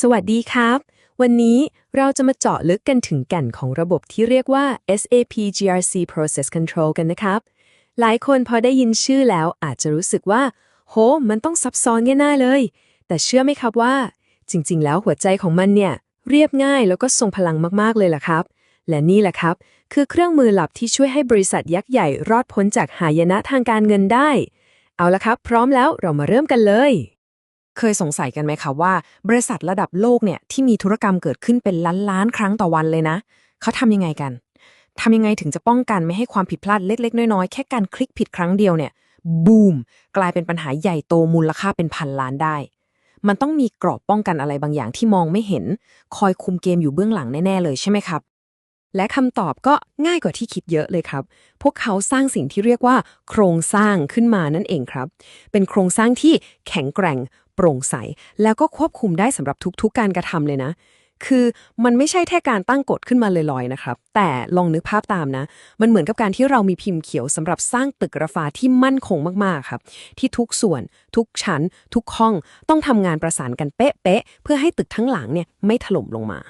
สวัสดีครับ วันนี้เราจะมาเจาะลึกกันถึงแก่นของระบบที่เรียกว่า SAP GRC Process Control กันนะครับ หลายคนพอได้ยินชื่อแล้วอาจจะรู้สึกว่า โห มันต้องซับซ้อนแน่ๆเลย แต่เชื่อไหมครับว่า จริง ๆ แล้วหัวใจของมันเนี่ย เรียบง่ายแล้วก็ทรงพลังมากๆเลยล่ะครับ และนี่แหละครับ คือเครื่องมือหลับที่ช่วยให้บริษัทยักษ์ใหญ่รอดพ้นจากหายนะทางการเงินได้ เอาละครับ พร้อมแล้วเรามาเริ่มกันเลย เคยสงสัยกันไหมคะว่า บริษัทระดับโลกเนี่ยที่มีธุรกรรมเกิดขึ้นเป็นล้านล้านๆครั้งต่อวันเลยนะ เขาทำยังไงกันทำยังไงถึงจะป้องกันไม่ให้ความผิดพลาดเล็ก ๆ น้อยๆ แค่การคลิกผิดครั้งเดียวเนี่ยบูมกลายเป็นปัญหาใหญ่โตมูลค่าเป็นพันล้านได้ มันต้องมีกรอบป้องกันอะไรบางอย่างที่มองไม่เห็น คอยคุมเกมอยู่เบื้องหลังแน่ๆเลยใช่ไหมครับ และคำตอบก็ง่ายกว่าที่คิดเยอะเลยครับ พวกเขาสร้างสิ่งที่เรียกว่า โครงสร้างขึ้นมานั่นเองครับ เป็นโครงสร้างที่แข็งแกร่ง ปร่งใส แล้วก็ควบคุมได้สำหรับทุกๆ การกระทำเลยนะ คือมันไม่ใช่แค่การตั้งกฎขึ้นมาลอยๆนะครับ แต่ลองนึกภาพตามนะ มันเหมือนกับการที่เรามีพิมพ์เขียวสำหรับสร้างตึกระฟ้าที่มั่นคงมากๆครับ ที่ทุกส่วน ทุกชั้น ทุกห้องต้องทำงานประสานกันเป๊ะๆเพื่อให้ตึกทั้งหลังเนี่ยไม่ถล่มลงมา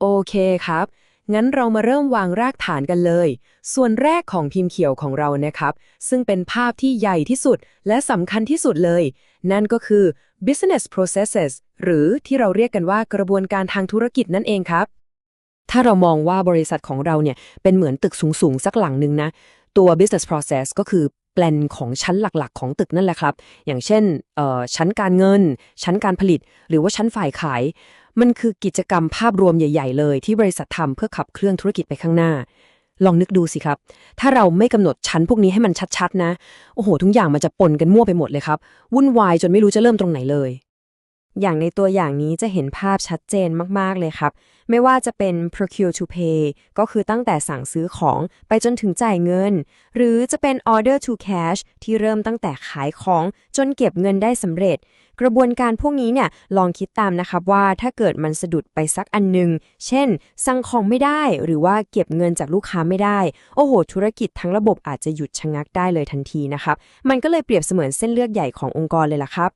โอเคครับ งั้นเรามาเริ่มวางรากฐานกันเลย ส่วนแรกของพิมพ์เขียวของเรานะครับ ซึ่งเป็นภาพที่ใหญ่ที่สุดและสำคัญที่สุดเลย นั่นก็คือ business processes หรือที่เราเรียกกันว่ากระบวนการทางธุรกิจนั่นเองครับ ถ้าเรามองว่าบริษัทของเราเนี่ยเป็นเหมือนตึกสูงๆสักหลังหนึ่งนะ ตัว business process ก็คือแปลนของชั้นหลักๆ ของตึกนั่นแหละครับ อย่างเช่นเอ่อชั้นการเงิน ชั้นการผลิต หรือว่าชั้นฝ่ายขาย มันคือกิจกรรมภาพรวมใหญ่ ๆ เลย ที่บริษัททำเพื่อขับเคลื่อนธุรกิจไปข้างหน้า ลองนึกดูสิครับ ถ้าเราไม่กำหนดชั้นพวกนี้ให้มันชัดๆ นะ โอ้โห ทุกอย่างมันจะปนกันมั่วไปหมดเลยครับ วุ่นวายจนไม่รู้จะเริ่มตรงไหนเลย อย่างในตัวอย่างนี้จะเห็นภาพชัดเจนมาก ๆ เลยครับ ไม่ว่าจะเป็น procure to pay ก็คือตั้งแต่สั่งซื้อของไปจนถึงจ่ายเงิน หรือจะเป็น order to cash ที่เริ่มตั้งแต่ขายของจนเก็บเงินได้สำเร็จ กระบวนการพวกนี้เนี่ยลองคิดตามนะครับว่าถ้าเกิดมันสะดุดไปสักอันหนึง เช่น สั่งของไม่ได้หรือว่าเก็บเงินจากลูกค้าไม่ได้ โอ้โห ธุรกิจทั้งระบบอาจจะหยุดชะงักได้เลยทันทีนะครับ มันก็เลยเปรียบเสมือนเส้นเลือดใหญ่ขององค์กรเลยล่ะครับ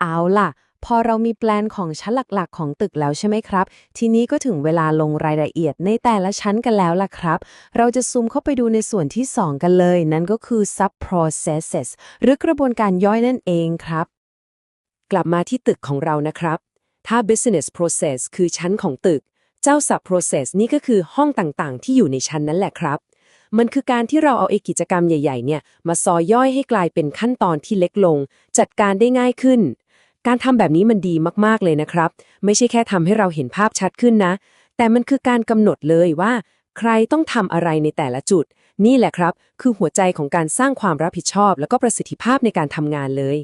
เอาล่ะ พอเรามีแปลนของชั้นหลักๆ ของตึกแล้วใช่ไหมครับ ทีนี้ก็ถึงเวลาลงรายละเอียดในแต่ละชั้นกันแล้วล่ะครับ เราจะซูมเข้าไปดูในส่วนที่ 2 กันเลย นั่นก็คือ sub processes หรือกระบวนการย่อยนั่นเองครับ กลับมาที่ตึกของเรานะครับ ถ้า business process คือชั้นของตึก เจ้า sub process นี่ก็คือห้องต่างๆ ที่อยู่ในชั้นนั้นแหละครับมันคือการที่เราเอาไอ้กิจกรรมใหญ่ ๆ เนี่ย มาซอยย่อยให้กลายเป็นขั้นตอนที่เล็กลง จัดการได้ง่ายขึ้น การทำแบบนี้มันดีมากๆเลยนะครับ ไม่ใช่แค่ทำให้เราเห็นภาพชัดขึ้นนะ แต่มันคือการกำหนดเลยว่า ใครต้องทำอะไรในแต่ละจุด นี่แหละครับ คือหัวใจของการสร้างความรับผิดชอบ และก็ประสิทธิภาพในการทำงานเลย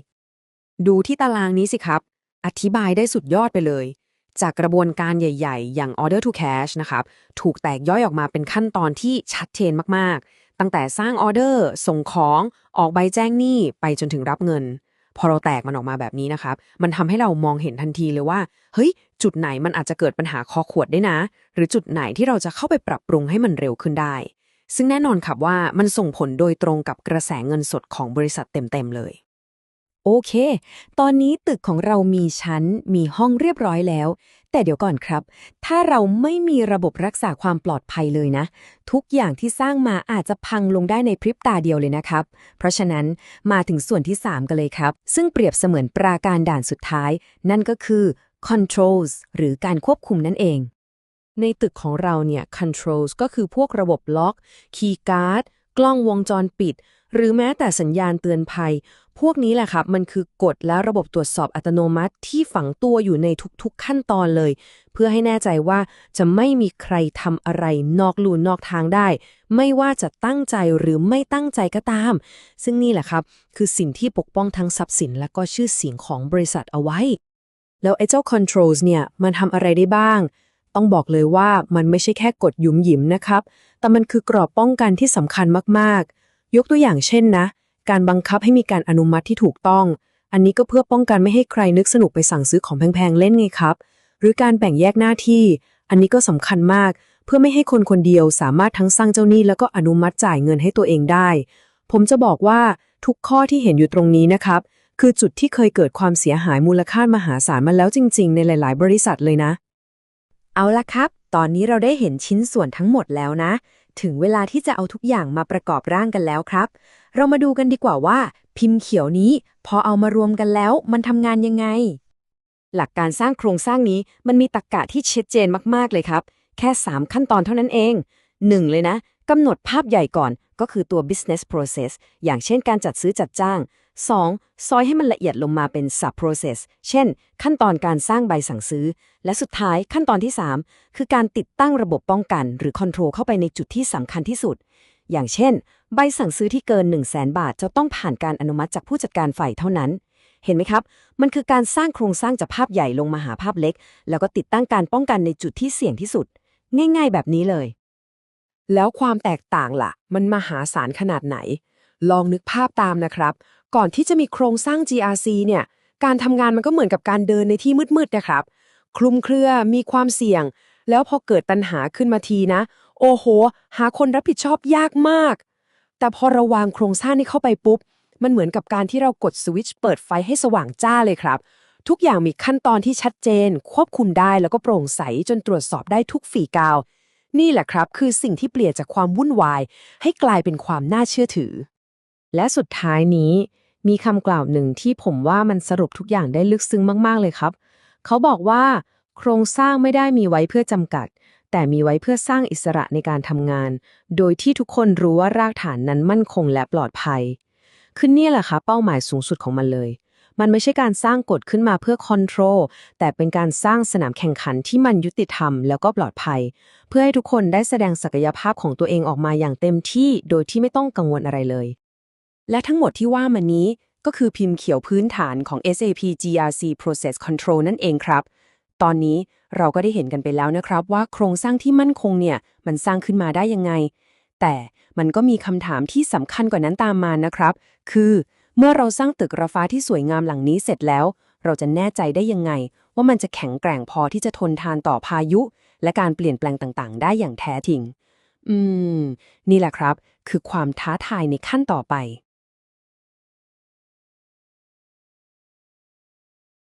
ดูที่ตารางนี้สิครับ อธิบายได้สุดยอดไปเลย จากกระบวนการใหญ่ ๆ อย่าง order to cash นะครับ ถูกแตกย่อยออกมาเป็นขั้นตอนที่ชัดเจนมากๆ ตั้งแต่สร้างออเดอร์ ส่งของ ออกใบแจ้งหนี้ ไปจนถึงรับเงิน พอเราแตกมันออกมาแบบนี้นะครับ มันทำให้เรามองเห็นทันทีเลยว่า เฮ้ย จุดไหนมันอาจจะเกิดปัญหาคอขวดได้นะ หรือจุดไหนที่เราจะเข้าไปปรับปรุงให้มันเร็วขึ้นได้ ซึ่งแน่นอนครับว่ามันส่งผลโดยตรงกับกระแสเงินสดของบริษัทเต็มๆเลย โอเค ตอนนี้ตึกของเรามีชั้น มีห้องเรียบร้อยแล้ว แต่เดี๋ยวก่อนครับ ถ้าเราไม่มีระบบรักษาความปลอดภัยเลยนะ ทุกอย่างที่สร้างมาอาจจะพังลงได้ในพริบตาเดียวเลยนะครับ เพราะฉะนั้นมาถึงส่วนที่ 3 กันเลยครับ ซึ่งเปรียบเสมือนปราการด่านสุดท้าย นั่นก็คือ controls หรือการควบคุมนั่นเองในตึกของเราเนี่ย controls ก็คือพวกระบบล็อก คีย์การ์ด กล้องวงจรปิด หรือแม้แต่สัญญาณเตือนภัย พวกนี้แหละครับ มันคือกฎและระบบตรวจสอบอัตโนมัติที่ฝังตัวอยู่ในทุกๆขั้นตอนเลย เพื่อให้แน่ใจว่าจะไม่มีใครทำอะไรนอกลู่นอกทางได้ ไม่ว่าจะตั้งใจหรือไม่ตั้งใจก็ตาม ซึ่งนี่แหละครับ คือสิ่งที่ปกป้องทั้งทรัพย์สิน และก็ชื่อเสียงของบริษัทเอาไว้ แล้วไอ้เจ้า controls เนี่ยมันทำอะไรได้บ้าง ต้องบอกเลยว่ามันไม่ใช่แค่กดหยุมหยิมนะครับ แต่มันคือกรอบป้องกันที่สำคัญมากๆ ยกตัวอย่างเช่นนะ การบังคับให้มีการอนุมัติที่ถูกต้อง อันนี้ก็เพื่อป้องกันไม่ให้ใครนึกสนุกไปสั่งซื้อของแพงๆเล่นไงครับ หรือการแบ่งแยกหน้าที่ อันนี้ก็สำคัญมาก เพื่อไม่ให้คนคนเดียวสามารถทั้งสร้างเจ้าหนี้แล้วก็อนุมัติจ่ายเงินให้ตัวเองได้ ผมจะบอกว่าทุกข้อที่เห็นอยู่ตรงนี้นะครับ คือจุดที่เคยเกิดความเสียหายมูลค่ามหาศาลมาแล้วจริง ๆ ในหลาย ๆ บริษัทเลยนะ เอาละครับ ตอนนี้เราได้เห็นชิ้นส่วนทั้งหมดแล้วนะ ถึงเวลาที่จะเอาทุกอย่างมาประกอบร่างกันแล้วครับ เรามาดูกันดีกว่าว่า พิมพ์เขียวนี้ พอเอามารวมกันแล้ว มันทำงานยังไง หลักการสร้างโครงสร้างนี้มันมีตรรกกะที่ชัดเจนมากๆเลยครับ แค่ 3 ขั้นตอนเท่านั้นเอง 1. เลยนะกำหนดภาพใหญ่ก่อนก็คือตัว business process อย่างเช่นการจัดซื้อจัดจ้าง 2. ซอยให้มันละเอียดลงมาเป็น sub process เช่น ขั้นตอนการสร้างใบสั่งซื้อ และสุดท้ายขั้นตอนที่ 3 คือการติดตั้งระบบป้องกัน หรือ control เข้าไปในจุดที่สำคัญที่สุด อย่างเช่น ใบสั่งซื้อที่เกิน 1 0 0 0 0แบาท จะต้องผ่านการอนุมัติจากผู้จัดการฝ่ายเท่านั้น เห็นไหมครับ มันคือการสร้างโครงสร้างจากภาพใหญ่ลงมาหาภาพเล็ก แล้วก็ติดตั้งการป้องกันในจุดที่เสี่ยงที่สุด ง่าย ๆ แบบนี้เลย แล้วความแตกต่างล่ะ มันมหาศาลขนาดไหน ลองนึกภาพตามนะครับ ก่อนที่จะมีโครงสร้าง GRC เนี่ย การทำงานมันก็เหมือนกับการเดินในที่มืดๆนะครับ คลุมเครือ มีความเสี่ยง แล้วพอเกิดปัญหาขึ้นมาทีนะ โอ้โห หาคนรับผิดชอบยากมาก แต่พอราวางโครงสร้างนี้เข้าไปปุ๊บ มันเหมือนกับการที่เรากดสวิตช์เปิดไฟให้สว่างจ้าเลยครับ ทุกอย่างมีขั้นตอนที่ชัดเจน ควบคุมได้แล้วก็โปร่งใสจนตรวจสอบได้ทุกฝีกาว นี่แหละครับ คือสิ่งที่เปลี่ยนจากความวุ่นวาย ให้กลายเป็นความน่าเชื่อถือ และสุดท้ายนี้ มีคำกล่าวหนึ่งที่ผมว่ามันสรุปทุกอย่างได้ลึกซึ้งมากๆเลยครับ เขาบอกว่า โครงสร้างไม่ได้มีไว้เพื่อจำกัด แต่มีไว้เพื่อสร้างอิสระในการทำงาน โดยที่ทุกคนรู้ว่ารากฐานนั้นมั่นคงและปลอดภัยคือเนี่ยแหละครับเป้าหมายสูงสุดของมันเลย มันไม่ใช่การสร้างกฎขึ้นมาเพื่อคอนโทรลแต่เป็นการสร้างสนามแข่งขันที่มันยุติธรรมแล้วก็ปลอดภัย เพื่อให้ทุกคนได้แสดงศักยภาพของตัวเองออกมาอย่างเต็มที่โดยที่ไม่ต้องกังวลอะไรเลย และทั้งหมดที่ว่ามานี้ก็คือพิมพ์เขียวพื้นฐานของ SAP GRC Process Control นั่นเองครับ ตอนนี้เราก็ได้เห็นกันไปแล้วนะครับ ว่าโครงสร้างที่มั่นคงเนี่ย มันสร้างขึ้นมาได้ยังไง แต่มันก็มีคำถามที่สำคัญกว่านั้นตามมานะครับ คือ เมื่อเราสร้างตึกระฟ้าที่สวยงามหลังนี้เสร็จแล้ว เราจะแน่ใจได้ยังไง ว่ามันจะแข็งแกร่งพอที่จะทนทานต่อพายุ และการเปลี่ยนแปลงต่างๆ ได้อย่างแท้จริง อืม นี่แหละครับ คือความท้าทายในขั้นต่อไป